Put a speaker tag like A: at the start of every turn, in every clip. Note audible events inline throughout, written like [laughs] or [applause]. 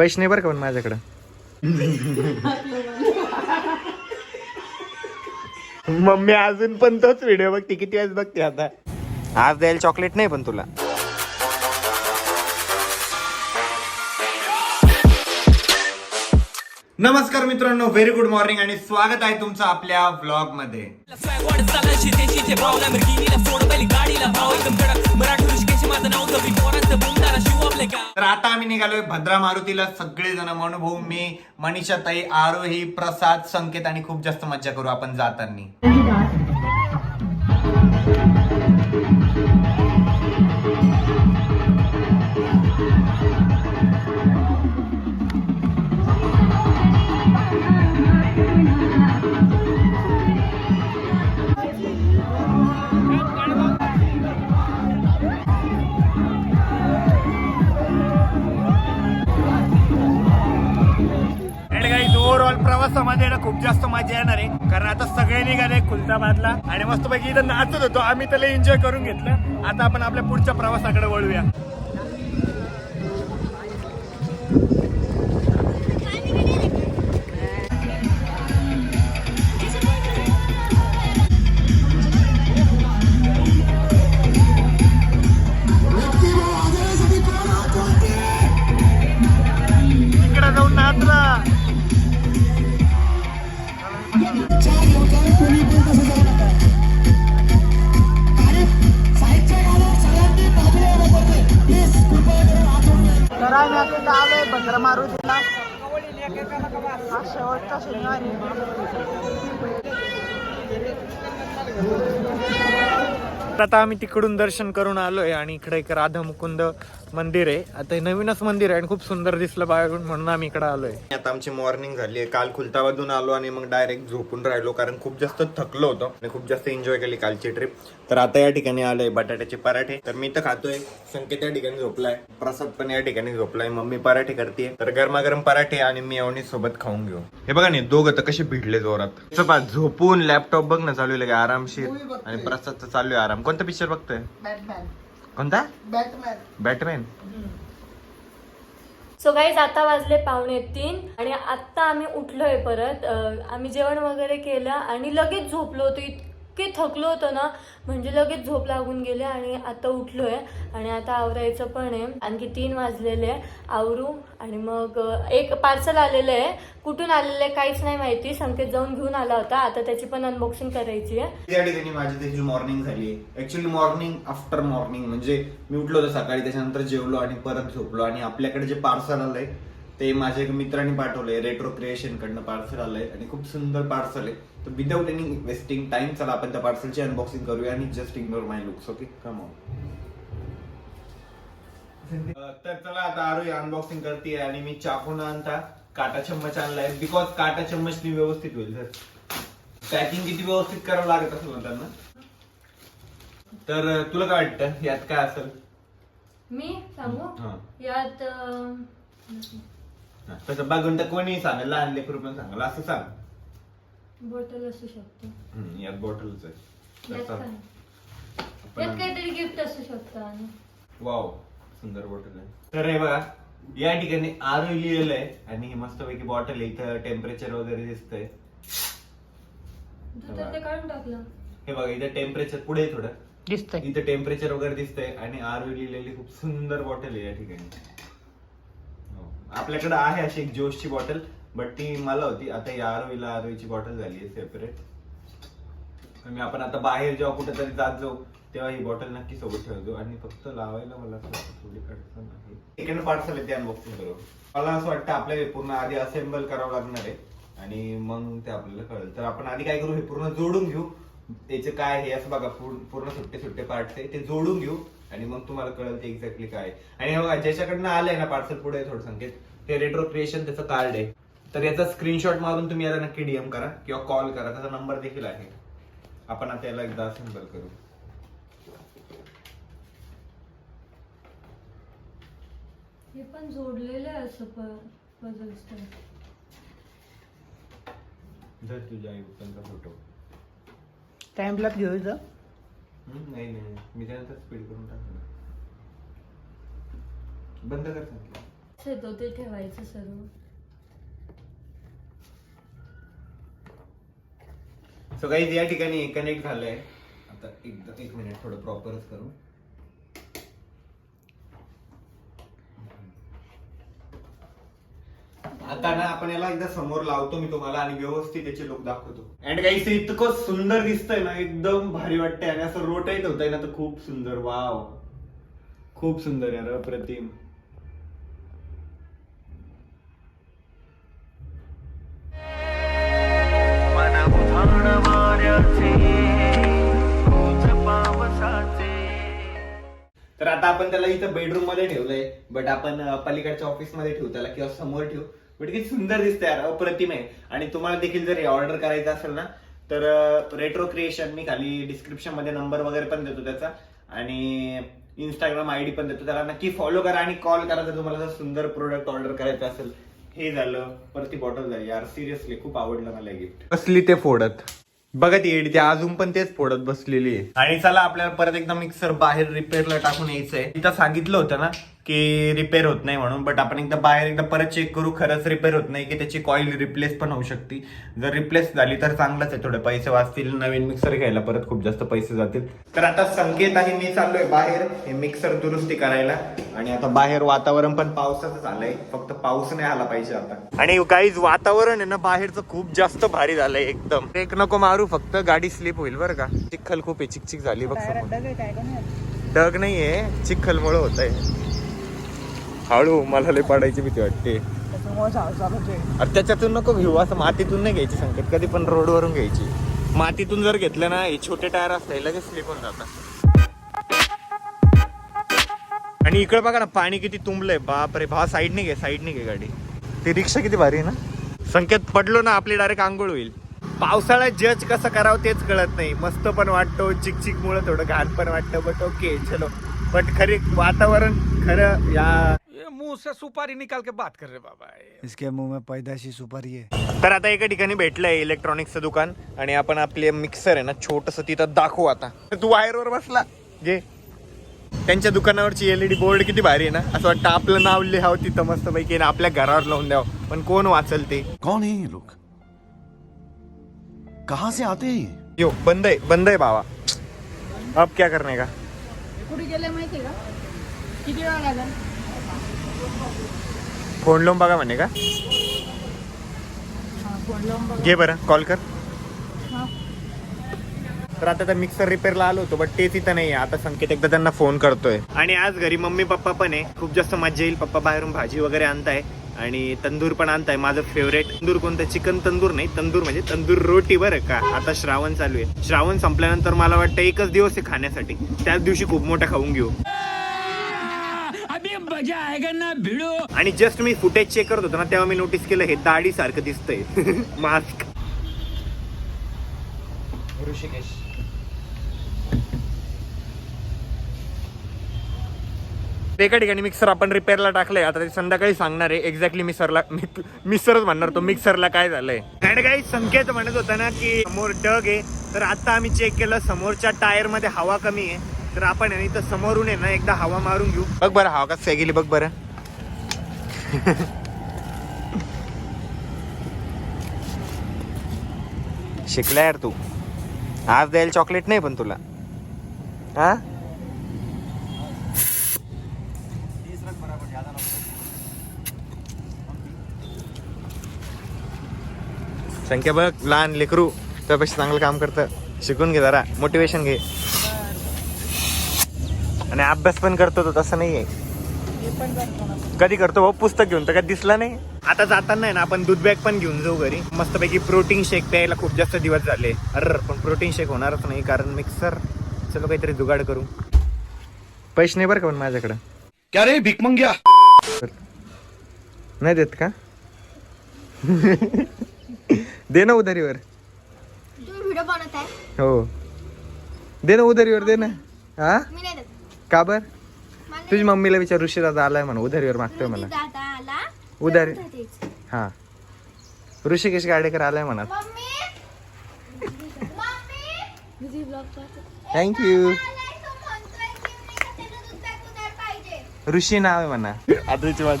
A: पैसे नाही बरं का पण माझ्याकडं? मम्मी अजून पण तोच व्हिडिओ बघते. किती वेळेस बघते आता? आज द्यायला चॉकलेट नाही पण तुला. नमस्कार मित्रांनो व्हेरी गुड मॉर्निंग आणि स्वागत आहे तुमचं आपल्या व्लॉगमध्ये तर आता आम्ही निघालोय भद्रा मारुतीला. सगळेजण मनुभव मी मनीषा ताई आरोही प्रसाद संकेत आणि खूप जास्त मज्जा करू आपण जाताना. ओव्हरऑल प्रवासामध्ये खूप जास्त मजा येणार आहे. कारण आता सगळे निघाले खुलताबादला आणि मस्तपैकी इथं नाचत होतो. आम्ही त्याला एन्जॉय करून घेतलं. आता आपण आपल्या पुढच्या प्रवासाकडे वळूया.
B: तर आम्ही आता इथं आलोय भद्रा मारुतीला हा शेवटचा शनिवारी
A: आता आम्ही तिकडून दर्शन करून आलोय आणि इकडे एक राधा मुकुंद मंदिर आहे. आता हे नवीनच मंदिर आहे आणि खूप सुंदर दिसलं बाहेरून म्हणून आम्ही इकडे आलोय. आता आमची मॉर्निंग झाली आहे. काल खुलताबादून आलो आणि मग डायरेक्ट झोपून राहिलो कारण खूप जास्त थकलो होतो आणि खूप जास्त एन्जॉय केली कालची ट्रिप तर आता या ठिकाणी आलोय बटाट्याचे पराठे. तर मी तर खातोय. संकेत या ठिकाणी झोपलाय. प्रसाद पण या ठिकाणी झोपलाय. मम्मी पराठे करते तर गरमागरम पराठे आणि मी अवनी सोबत खाऊन घेऊ. हे बघा नाही दोघं तर कसे भिडले जोरात. झोपून लॅपटॉप बघ ना चालू आहे लगे आरामशीर. आणि प्रसादचं चालू आहे आराम. कोणता पिक्चर बघतोय? कोणता?
B: बॅटमॅन
A: बॅटमॅन
C: सो गाईज आता वाजले पावणे तीन आणि आत्ता आम्ही उठलोय परत. अं, आम्ही जेवण वगैरे केलं आणि लगेच झोपलो होतो. इतके थकलो होतो ना म्हणजे लगेच झोप लागून गेले आणि आता उठलोय. आणि आता आवरायचं पण आहे. आणखी तीन वाजलेले आहे. आवरू आणि मग एक पार्सल आलेलं आहे. कुठून आलेलं आहे काहीच नाही माहिती. संकेत जाऊन घेऊन आला होता. आता त्याची पण अनबॉक्सिंग करायची आहे.
A: या ठिकाणी माझी त्याची मॉर्निंग झाली ऍक्च्युली मॉर्निंग आफ्टर मॉर्निंग म्हणजे मी उठलो होतो सकाळी त्याच्यानंतर जेवलो आणि परत झोपलो. आणि आपल्याकडे जे पार्सल आलंय ते माझ्या एका मित्राने पाठवलंय. रेट्रो क्रिएशन कडनं पार्सल आलंय. आणि खूप सुंदर पार्सल आहे. तर विदाऊट एनी वेस्टिंग टाइम चला आपण त्या पार्सलची अनबॉक्सिंग करूया आणि just ignore my looks okay come तर चला आता आरोही अनबॉक्सिंग करते आणि मी चाकू न आणता. काटा चम्मच आणलाय. बिकॉज काटा चम्मचनी व्यवस्थित होईल सर पॅकिंग किती व्यवस्थित करावं लागत असेल ना त्यांना? तर तुला काय वाटतं? यात काय असेल?
C: मी सांगू?
A: हा.
C: यात
A: तसं बघून तर कोणी सांगेल. लहान लेकरू पण सांगेल. असं सांग.
C: बॉटल असू शकते.
A: हम्म, यात बॉटलच आहे
C: यात
A: आपण-
C: काहीतरी गिफ्ट असू शकतं आणि.
A: वाव सुंदर बॉटल आहे. तर हे बघा या ठिकाणी आरो लिहिलेलं आहे आणि ही मस्तपैकी बॉटल आहे. इथं टेम्परेचर वगैरे दिसतंय.
C: तू तर ते काढून टाकलं.
A: हे बघा इथं टेम्परेचर पुढे आहे थोडं.
B: दिसतंय.
A: इथं टेम्परेचर वगैरे दिसतंय आणि आरवी लिहिलेली खूप सुंदर बॉटल आहे या ठिकाणी. हो. आपल्याकडे आहे अशी एक जोशची बॉटल बट ती मला होती. आता या आरोईला आरोईची बॉटल झाली आहे सेपरेट मी आपण आता बाहेर जेव्हा कुठेतरी जात जाऊ तेव्हा ही बॉटल नक्की सोबत ठेवतो. आणि फक्त लावायला मला असं वाटतं थोडी अडचण आहे. सेकंड पार्सल आहे ते अनबॉक्सिंग करू मला असं वाटतं आपल्याला पूर्ण आधी असेंबल करावं लागणार आहे. आणि मग ते आपल्याला कळेल. तर आपण आधी काय करू हे पूर्ण जोडून घेऊ. त्याचे काय हे असं बघा पूर्ण सुट्टे सुट्टे पार्ट्स आहे. ते जोडून घेऊ. आणि मग तुम्हाला कळेल ते एक्झॅक्टली काय आणि ज्याच्याकडनं आलंय ना पार्सल पुढे थोडं संकेत ते रेट्रो क्रिएशन त्याचं कार्ड आहे. तर याचा स्क्रीनशॉट मारून तुम्ही याला नक्की डीएम करा किंवा कॉल करा. त्याचा नंबर देखील आहे. आपण आता याला एकदा असेंबल करू.
C: हे पण जोडलेलं आहे असं
A: जर तुझ्या आई पप्पांचा फोटो
B: टाइम लॅप घेऊ इथं.
A: नाही नाही मी त्यानंतर स्पीड करून टाकलं बंद कर सांगितलं
C: ते ठेवायचं सर्व.
A: सो काही या ठिकाणी कनेक्ट झालंय. आता एकदा एक मिनिट थोडं प्रॉपरच करू. आता ना आपण याला एकदा समोर लावतो मी तुम्हाला आणि व्यवस्थित त्याचे लोक दाखवतो. अँड काही इतकं सुंदर दिसतंय ना एकदम भारी वाटतंय. आणि असं रोटेट होतंय ना तर खूप सुंदर. वाव खूप सुंदर यार अप्रतिम. तर आता आपण त्याला इथं बेडरूममध्ये ठेवलंय बट आपण पलीकडच्या ऑफिसमध्ये ठेवू त्याला किंवा समोर ठेवू. बट किती सुंदर दिसते यार अप्रतिम आहे. आणि तुम्हाला देखील जर ऑर्डर करायचं असेल ना तर रेट्रो क्रिएशन मी खाली डिस्क्रिप्शनमध्ये नंबर वगैरे पण देतो त्याचा. आणि इंस्टाग्राम आयडी पण देतो त्याला. नक्की फॉलो करा आणि कॉल करा जर तुम्हाला जर सुंदर प्रोडक्ट ऑर्डर करायचं असेल. हे झालं परत ती बॉटल झाली. यार सिरियसली खूप आवडलं मला गिफ्ट असली ते फोडत? बघा ती एडी ती अजून पण तेच फोडत बसलेली आहे. आणि चला आपल्याला परत एकदा मिक्सर बाहेर रिपेअरला टाकून यायचंय. तिथं सांगितलं होतं ना की रिपेअर होत नाही म्हणून. बट आपण एकदा बाहेर एकदा परत चेक करू खरंच रिपेअर होत नाही की त्याची कॉईल रिप्लेस पण होऊ शकते. जर रिप्लेस झाली तर चांगलंच आहे थोडे. पैसे वाचतील नवीन मिक्सर घ्यायला परत खूप जास्त पैसे जातील. तर आता संकेत आणि मी चाललोय बाहेर. हे मिक्सर दुरुस्ती करायला. आणि आता बाहेर वातावरण पण पावसाचं झालंय. फक्त पाऊस नाही आला पाहिजे आता. आणि काहीच वातावरण आहे ना बाहेरचं खूप जास्त भारी झालंय एकदम. एक नको मारू फक्त गाडी स्लिप होईल बरं का. चिखल खूप आहे चिकचिक झाली बघ ढग नाहीये चिखलमुळे होत आहे हळू मला लय पडायची भीती वाटते.
B: आहे
A: अरे त्याच्यातून नको घेऊ असं मातीतून नाही घ्यायची संकट कधी पण रोडवरून घ्यायची. मातीतून जर घेतलं ना हे छोटे टायर असले लगेच स्लिप होऊन जातात. आणि इकडे बघा ना पाणी किती तुंबलंय बाप रे भा साईडने घे साईडने घे गाडी. ती रिक्षा किती भारी आहे ना? संकेत पडलो ना आपली डायरेक्ट आंघोळ होईल. पावसाळ्यात जज कसं करावं तेच कळत नाही. मस्त पण वाटतो चिकचिक मुळे थोडं घाण पण वाटतं बट ओके चलो. बट खरे वातावरण खरं या
D: ये मुंह से सुपारी निकाल के बात कर रहे बाबा
E: इसके मुंह में पैदाशी सुपारी है।
A: तर आता एका ठिकाणी भेटलंय इलेक्ट्रॉनिक्सचं दुकान आणि आपण आपले मिक्सर आहे ना छोटस तिथं दाखवू आता. तू वायरवर बसला. घे. त्यांच्या दुकानावरची एलईडी बोर्ड किती भारी आहे ना? असं वाटतं आपलं नाव लिहावं तिथं मस्त पैकी आपल्या घरावर लावून द्यावं. पण कोण वाचल ते?
E: कौन है ये लोग? कहाँ से आते हैं ये?
A: यो बंद आहे बंद आहे बाबा. अब क्या करणे का?
B: कुठे गेले माहितीये का? किती वेळा लागेल?
A: फोन लावून बघा म्हणे का?
B: हा
A: घे बरं कॉल कर.
B: हा.
A: तर आता त्या मिक्सर रिपेअरला आलो होतो बट ते तिथं नाही आता संकेत एकदा त्यांना फोन करतोय. आणि आज घरी मम्मी पप्पा पण आहे. खूप जास्त मजा येईल. पप्पा बाहेरून भाजी वगैरे आणताय आणि तंदूर पण आणताय. माझं फेवरेट तंदूर कोणतं? चिकन तंदूर नाही. तंदूर म्हणजे तंदूर रोटी बरं का. आता श्रावण चालू आहे. श्रावण संपल्यानंतर मला वाटतं एकच दिवस आहे खाण्यासाठी. त्याच दिवशी खूप मोठा खाऊन घेऊ. आणि जस्ट मी फुटेज चेक करत होतो ना तेव्हा मी नोटीस केलं हे दाढी सारखं दिसतंय. [laughs] मास्क ऋषिकेश. ते एका ठिकाणी मिक्सर आपण रिपेअरला टाकलंय. आता ते संध्याकाळी सांगणार आहे. एक्झॅक्टली मिक्सरला मिक्सरच म्हणणार तो मिक्सरला काय झालंय. आणि काही संकेत म्हणत होता ना की समोर डग आहे. तर आता आम्ही चेक केलं समोरच्या टायरमध्ये हवा कमी आहे. तर आपण आहे ना इथं समोरून आहे ना एकदा हवा मारून घेऊ. बघ बरं हवा कसं गेली बघ बरं. शिकला यार तू. आज द्यायला चॉकलेट नाही पण तुला. हा? संख्या बघ लहान लेकरू त्यापेक्षा चांगलं काम करतं. शिकून घे जरा मोटिवेशन घे. आणि अभ्यास पण करतो तो तसं नाही आहे
B: हे पण करतो ना
A: कधी करतो भाऊ? पुस्तक घेऊन तर कधी दिसला नाही. आता जाताना आहे ना आपण दूध बॅग पण घेऊन जाऊ घरी. मस्तपैकी प्रोटीन शेक प्यायला खूप जास्त दिवस झाले. अर पण प्रोटीन शेक होणारच नाही कारण मिक्सर चलो काहीतरी जुगाड करू. पैसे नाही बरं का पण माझ्याकडं?
E: क्या रे भिक मंग्या
A: नाही देत का? दे ना उधारीवर.
F: तुम्ही व्हिडिओ बनवत आहे
A: हो. दे ना उधारीवर दे ना. हा?
F: मी नाही देत.
A: का बर? तुझी मम्मीला विचार ऋषी दादा आलाय म्हणा उधारीवर मागतोय मला उधारी हा. ऋषिकेश गाडेकर आलाय म्हणा. थँक्यू ऋषी नाव आहे म्हणा. आदरीचे माझ.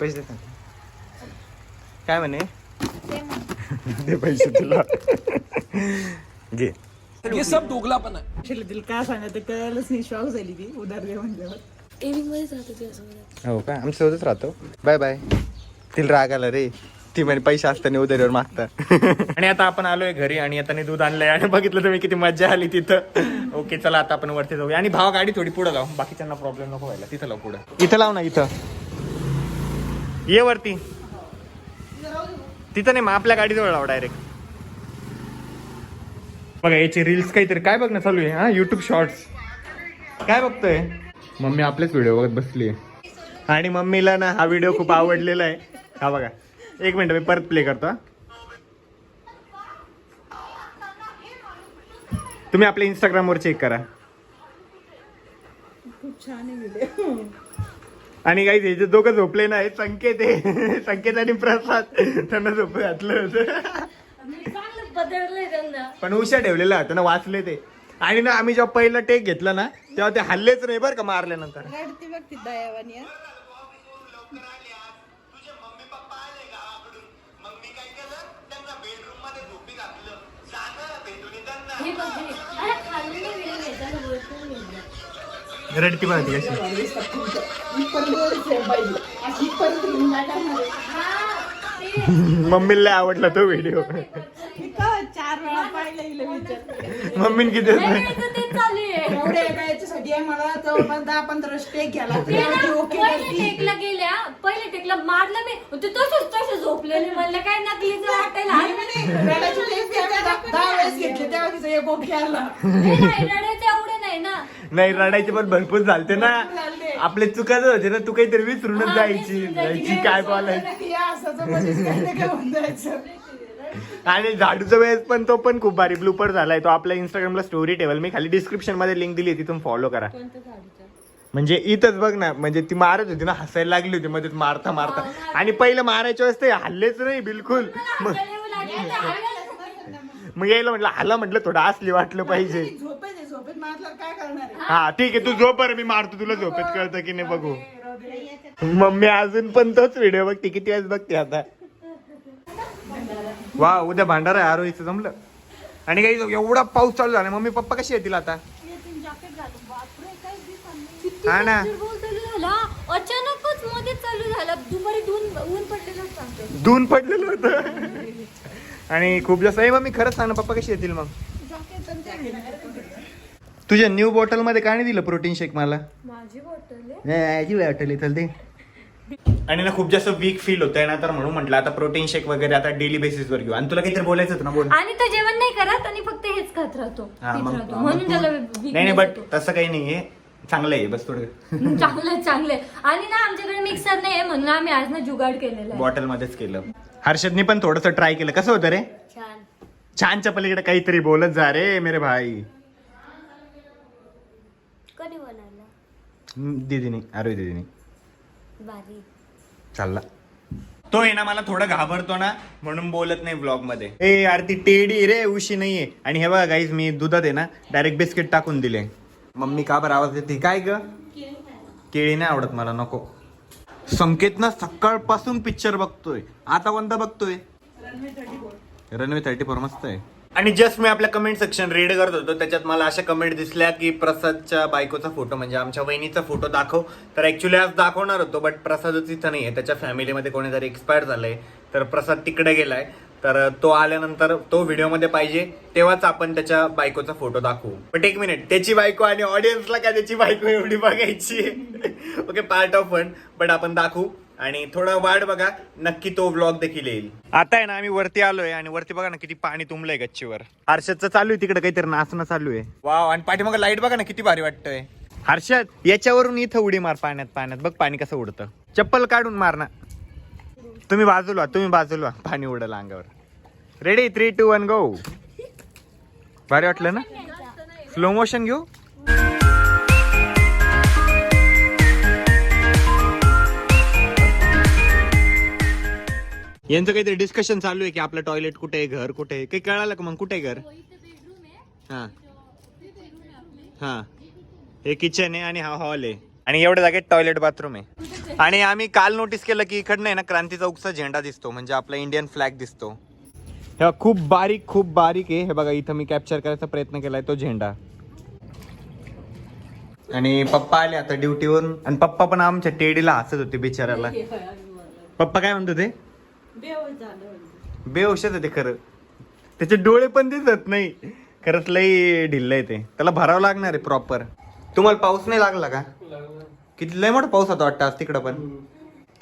A: पैसे काय म्हणे? दे पैसे तुला. घे.
D: ये सब दोगलापन है
B: Actually तिला काय सांगायचं कळलंच नाही शॉक झाली ती उधार दे म्हणल्यावर.
C: एव्हिंग मध्येच राहतो तुझ्यासोबत
A: हो का? आमच्या सोबतच राहतो. बाय बाय तिला राग आला रे. ती म्हणे पैसे असताना उधारीवर मागता. आणि आता आपण आलोय घरी आणि आता दूध आणलंय आणि बघितलं तुम्ही किती मजा आली तिथं. ओके चला आता आपण वरती जाऊया. आणि भाव गाडी थोडी पुढे लावू. बाकीच्यांना प्रॉब्लेम नको व्हायला. तिथं लाव पुढे. इथं लाव ना इथं. ये वरती. तिथं नाही मग आपल्या गाडीजवळ लाव डायरेक्ट बघा याचे रील्स काहीतरी. काय बघणं चालू आहे हा? युट्यूब शॉर्ट्स काय बघतोय? मम्मी आपलेच व्हिडिओ बघत बसली आणि मम्मीला ना हा व्हिडिओ खूप आवडलेला आहे. हा बघा. एक मिनिट मी परत प्ले करतो. तुम्ही आपल्या इंस्टाग्रामवर चेक करा.
B: खूप छान आहे व्हिडिओ
A: आणि काही हे जे दोघं झोपले नाही संकेत आहे. [laughs] संकेत आणि प्रसाद. त्यांना झोप घातलं होतं. पण उशा ठेवलेला होता ना वाचले ते. आणि ना आम्ही जेव्हा पहिलं टेक घेतलं ना तेव्हा ते हल्लेच नाही बरं का मारल्यानंतर.
C: ना.
A: रडती पण होती कशी.
C: हा,
A: मम्मीला लय आवडला तो व्हिडिओ
B: चार वेळा पाहिलं विचार
A: मम्मीने किती.
B: एवढे याच्यासाठी मला जवळपास दहा पंधरा स्टेक घ्यायला
C: ना, पहिले. टेकला गेल्या पहिले टेकला मारलं मी ते तसंच तसे झोपलेले म्हणलं काय नकलीच वाटायला
B: दहा वेळेस घेतले तेव्हा तिचं एक ओके आला
C: हे नाही, रडायचे एवढे नाही ना
A: नाही रडायचे पण भरपूर झालते ना. आपले चुकाच होते ना तू काहीतरी विसरूनच
C: हा,
A: जायची.
C: जायची.
A: काय बोलायची.
B: हे
A: आणि झाडूचा वेळेस पण तो पण खूप भारी. ब्लूपर झालाय तो. आपल्या इंस्टाग्रामला स्टोरी ठेवल. मी खाली डिस्क्रिप्शनमध्ये लिंक दिली तिथून फॉलो करा. म्हणजे इथंच बघ ना म्हणजे ती मारत होती ना हसायला लागली होती मध्ये मारता मारता. आणि पहिलं मारायच्या वेळेस ते हल्लेच नाही बिलकुल. मग यायला म्हटलं हाला म्हटलं थोडं असली वाटलं पाहिजे.
B: झोपेत मारल्यावर काय करणार आहे?
A: हा ठीक आहे तू झोप बरं मी मारतो तुला झोपेत कळतं की नाही बघू. मम्मी अजून पण तोच व्हिडिओ बघते किती वेळेस बघते आता. वा उद्या भांडार आहे आरोहीचं जमलं. आणि काही एवढा पाऊस चालू झाला मम्मी पप्पा कशी येतील आता? हा ना.
C: पाऊस चालू झाला अचानकच मध्ये चालू झाला. दुपारी दोन ऊन पडलेलं सांगतो
A: धुवून पडलेलं होतं. आणि खूप जास्त आहे मम्मी खरंच सांग ना पप्पा कशी येतील मग? तुझ्या न्यू बॉटलमध्ये काय नाही दिलं प्रोटीन शेक मला?
C: माझी बॉटल आहे.
A: याची बॉटल इथं ते आणि ना खूप जास्त वीक फील होत आहे ना तर म्हणून म्हटलं आता प्रोटीन शेक वगैरे आता डेली बेसिस वर घेऊ. आणि तुला काहीतरी बोलायचं होतं ना बोल.
C: आणि तो जेवण नाही करत आणि फक्त हेच खात राहतो.
A: हा,
C: पीत
A: मग-
C: राहतो.
A: मग
C: म्हणून
A: तू-
C: त्याला
A: नाही नाही बट तसं काही नाहीये. चांगलं आहे बस थोडं. [laughs]
C: चांगलं चांगलं आणि ना आमच्याकडे मिक्सर नाही आहे म्हणून आम्ही आज ना जुगाड केलेला आहे.
A: बॉटल मध्येच केलं. हर्षदनी पण थोडस ट्राय केलं. कसं होतं रे?
C: छान.
A: छानच्या पलीकडे काहीतरी बोलत जा रे मेरे भाई
C: कधी बनवला
A: हम्म, दीदीनी अरे दीदीनी.
C: भारी
A: चालला. तो आहे ना मला थोडं घाबरतो ना म्हणून बोलत नाही ब्लॉगमध्ये ए यार ती टेडी रे उशी नाहीये. आणि हे बघा गाईज मी दुधात आहे ना डायरेक्ट बिस्किट टाकून दिले. मम्मी का बरं आवाज देते? काय ग? केळी नाही आवडत मला नको. संकेत ना सकाळपासून पिक्चर बघतोय. आता कोणता बघतोय? रनवे थर्टी फोर मस्त आहे. आणि जस्ट मी आपल्या कमेंट सेक्शन रीड करत होतो त्याच्यात मला अशा कमेंट दिसल्या की प्रसादच्या बायकोचा फोटो म्हणजे आमच्या वहिनीचा फोटो दाखव. तर ऍक्च्युली आज दाखवणार होतो बट प्रसादच इथं नाही आहे त्याच्या फॅमिलीमध्ये कोणीतरी एक्सपायर झालंय. तर प्रसाद तिकडे गेलाय. तर तो आल्यानंतर तो व्हिडिओमध्ये पाहिजे तेव्हाच आपण त्याच्या बायकोचा फोटो दाखवू. बट एक मिनिट त्याची बायको आणि ऑडियन्सला काय त्याची बायको एवढी बघायची? Okay part of one but आपण दाखवू. आणि थोडं वाट बघा नक्की तो व्लॉग देखील येईल. आता आहे ना आम्ही वरती आलोय आणि वरती बघा ना किती पाणी तुंबलंय गच्चीवर. हर्षदचं चालू आहे तिकडे काहीतरी नाचणं चालू आहे. वाव आणि पाठीमागं लाइट बघा ना किती भारी वाटतंय. हर्षद याच्यावरून इथं उडी मार पाण्यात पाण्यात. बघ पाणी कसं उडतं. चप्पल काढून मार ना. तुम्ही बाजूला तुम्ही बाजूला पाणी उडलं अंगावर. Ready three two one go भारी वाटलं ना? स्लो मोशन घेऊ? यांचं काहीतरी डिस्कशन चालू आहे की आपलं टॉयलेट कुठे आहे घर कुठे आहे? काही कळालं का मग? कुठे आहे घर? हा हा. हे किचन आहे आणि हा हॉल आहे. आणि एवढ्या जागेत टॉयलेट बाथरूम आहे. आणि आम्ही काल नोटीस केलं की इकडनं आहे ना क्रांती चौकचा झेंडा दिसतो. म्हणजे आपला इंडियन फ्लॅग दिसतो. हे खूप बारीक खूप बारीक आहे. हे बघा इथं मी कॅप्चर करायचा प्रयत्न केलाय तो झेंडा. आणि पप्पा आले आता ड्युटीवरून आणि पप्पा पण आमच्या टेडीला हसत होते बिचाराला. पप्पा काय म्हणतो ते बेहोशच आहे ते खरं. त्याचे डोळे पण दिसत नाही. खरंच लई ढिल्ल आहे ते. त्याला भरावं लागणार आहे प्रॉपर तुम्हाला पाऊस नाही लागला का? किती लय मोठा पाऊस होता वाटतं आज तिकडं पण.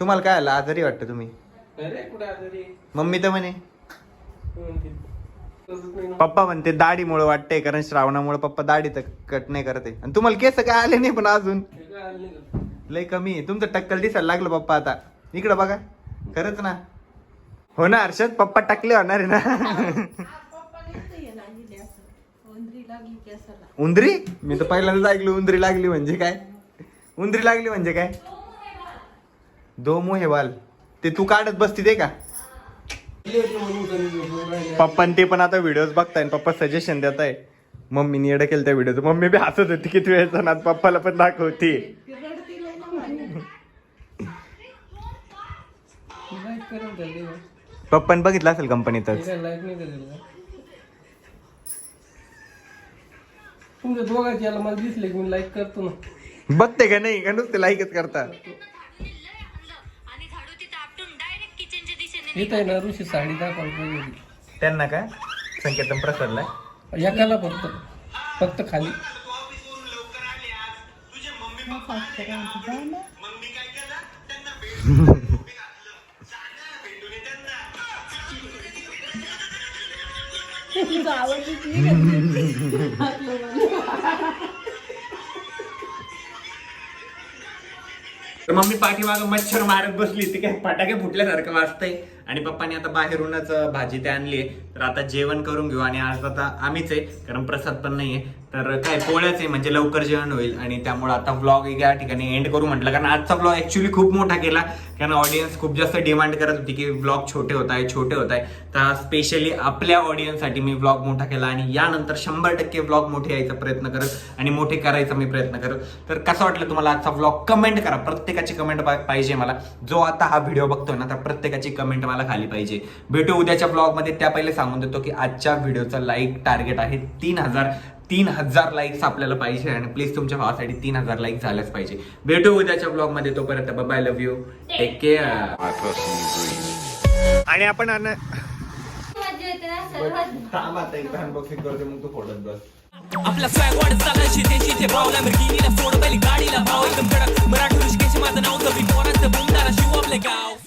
A: तुम्हाला काय आलं? आजारी वाटतं तुम्ही? मम्मी तर म्हणे. पप्पा म्हणते दाढीमुळे वाटतंय कारण श्रावणामुळे पप्पा दाढी तर कट नाही करते. आणि तुम्हाला केस काय आले नाही पण अजून? लय कमी आहे. तुमचं टक्कल दिसायला लागलं पप्पा आता. इकडं बघा. खरंच ना. हो ना हर्षद पप्पा टाकले होणार आहे ना? [laughs] उंदरी मी तर पहिल्यांदाच ऐकलं उंदरी लागली म्हणजे काय? उंदरी लागली म्हणजे काय? दो मोहे वाल. ते तू काढत बसती ते का? पप्पा ते पण आता व्हिडिओज बघताय पप्पा सजेशन देत आहे मम्मीने येडं केलं त्या व्हिडिओचं मम्मी बी हसत होती किती वेळेचा नाद पप्पाला पण दाखवते. पप्पाने बघितलं असेल कंपनीतच
G: तुमच्या दोघांची याला मला दिसले की मी लाईक करतो ना.
A: बघते का नाही? का नुसते लाईकच करतात
G: येत आहे ना ऋषी साडी दाखवायला पाहिजे.
A: त्यांना काय संकेतन प्रसरला
G: एकाला फक्त. फक्त खाली.
A: तर मम्मी पाठीमागं मच्छर मारत बसली. ती काय फटाके फुटल्यासारखं वाजतंय. आणि पप्पानी आता बाहेरूनच भाजी ते आणली तर आता जेवण करून घेऊ आणि आज आता आम्हीच आहे कारण प्रसाद पण नाहीये. तर काय पोळ्याच आहे म्हणजे लवकर जेवण होईल. आणि त्यामुळे आता व्लॉग या ठिकाणी एंड करू म्हटलं. कारण आजचा व्लॉग ऍक्च्युली खूप मोठा केला. कारण ऑडियन्स खूप जास्त डिमांड करत होती की व्लॉग छोटे होत आहे छोटे होत आहे. तर स्पेशली आपल्या ऑडियन्ससाठी मी व्लॉग मोठा केला. आणि यानंतर शंभर टक्के व्लॉग मोठे यायचा प्रयत्न करत आणि मोठे करायचा मी प्रयत्न करत. तर कसं वाटलं तुम्हाला आजचा व्लॉग कमेंट करा. प्रत्येकाची कमेंट पाहिजे मला. जो आता हा व्हिडिओ बघतोय ना तर प्रत्येकाची कमेंट मला खाली पाहिजे. भेटू उद्याच्या ब्लॉगमध्ये त्या पहिले सांगून देतो की आजच्या व्हिडिओचं लाईक टार्गेट आहे तीन हजार. तीन हजार लाईक्स आपल्याला पाहिजे आणि प्लीज तुमच्या भावासाठी तीन हजार लाईक झाल्याच पाहिजे. भेटू उद्याच्या ब्लॉगमध्ये तोपर्यंत bye love you take care आणि आपण
C: मजा येते ना सर्वात
A: अनबॉक्सिंग करते मग तू फोडत बस.
D: आपला स्वॅग वाढत चालला शितेची ते भाव लॅम्बोर्गिनीला फोड पहिली गाडीला. भाव एकदम कडक. मराठी ऋषिकेश माझं नाव तर मी पोरा